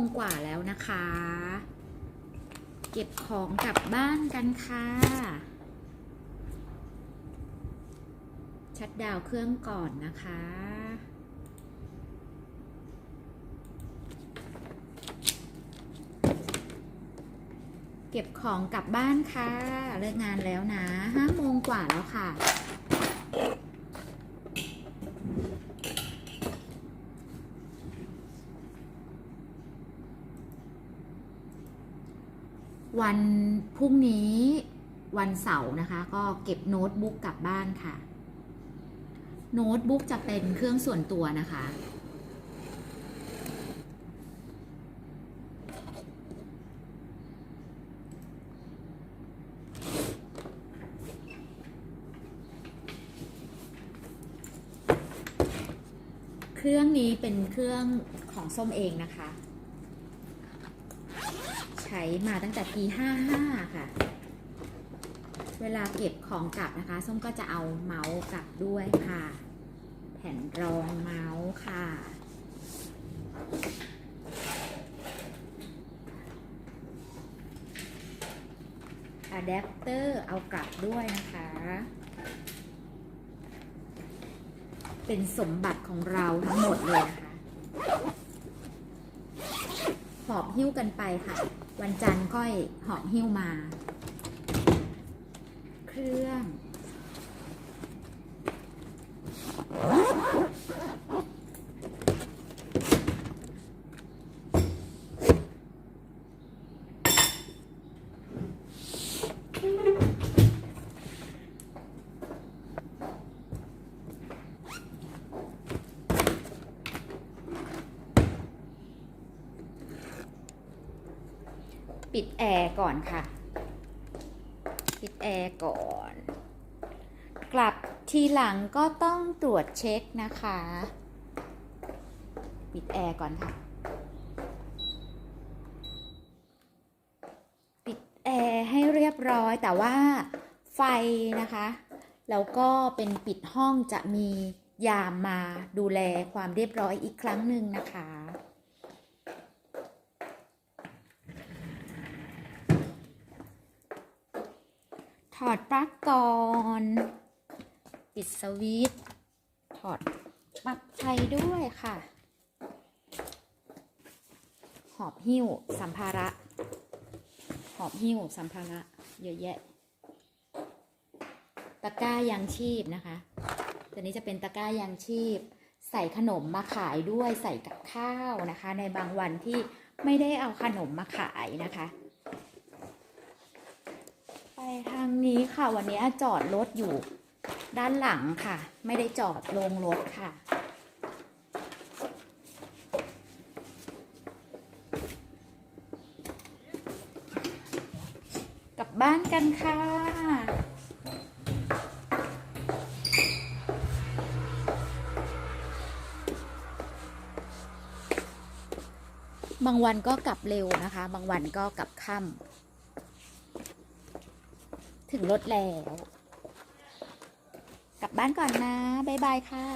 งกว่าแล้วนะคะ เก็บของกลับบ้านกันค่ะ ชัดดาวเครื่องก่อนนะคะเก็บของกลับบ้านค่ะ เลิกงานแล้วนะห้าโมงกว่าแล้วค่ะ วันพรุ่งนี้วันเสาร์นะคะ ก็เก็บโน้ตบุ๊กกลับบ้านค่ะ โน้ตบุ๊กจะเป็นเครื่องส่วนตัวนะคะ เครื่องนี้เป็นเครื่องของส้มเองนะคะ ช้มาตั้งแต่ปี 55 ค่ะ เวลาเก็บของกลับนะคะส้มก็จะเอาเมาส์กลับด้วยค่ะ แผ่นรองเมาส์ค่ะอะแดปเตอร์เอากลับด้วยนะคะ เป็นสมบัติของเราทั้งหมดเลยนะคะ หอบหิ้วกันไปค่ะ วันจันทร์ก้อยหอบหิ้วมา เครื่อง ปิดแอร์ก่อนค่ะ ปิดแอร์ก่อน กลับทีหลังก็ต้องตรวจเช็คนะคะ ปิดแอร์ก่อนค่ะ ปิดแอร์ให้เรียบร้อยแต่ว่าไฟนะคะ แล้วก็เป็นปิดห้องจะมียามมาดูแลความเรียบร้อยอีกครั้งหนึ่งนะคะ ถอดปลั๊กก่อน ปิดสวิตช์ถอดปลั๊กไฟด้วยค่ะ หอบหิ้วสัมภาระ หอบหิ้วสัมภาระ เยอะแยะ ตะกร้ายังชีพนะคะ ตัวนี้จะเป็นตะกร้ายังชีพ ใส่ขนมมาขายด้วยใส่กับข้าวนะคะ ในบางวันที่ไม่ได้เอาขนมมาขายนะคะ ทางนี้ค่ะ วันนี้จอดรถอยู่ด้านหลังค่ะ ไม่ได้จอดลงรถค่ะ กลับบ้านกันค่ะ บางวันก็กลับเร็วนะคะ บางวันก็กลับค่ำ ถึงรถแล้ว กลับบ้านก่อนนะ บ๊ายบายค่ะ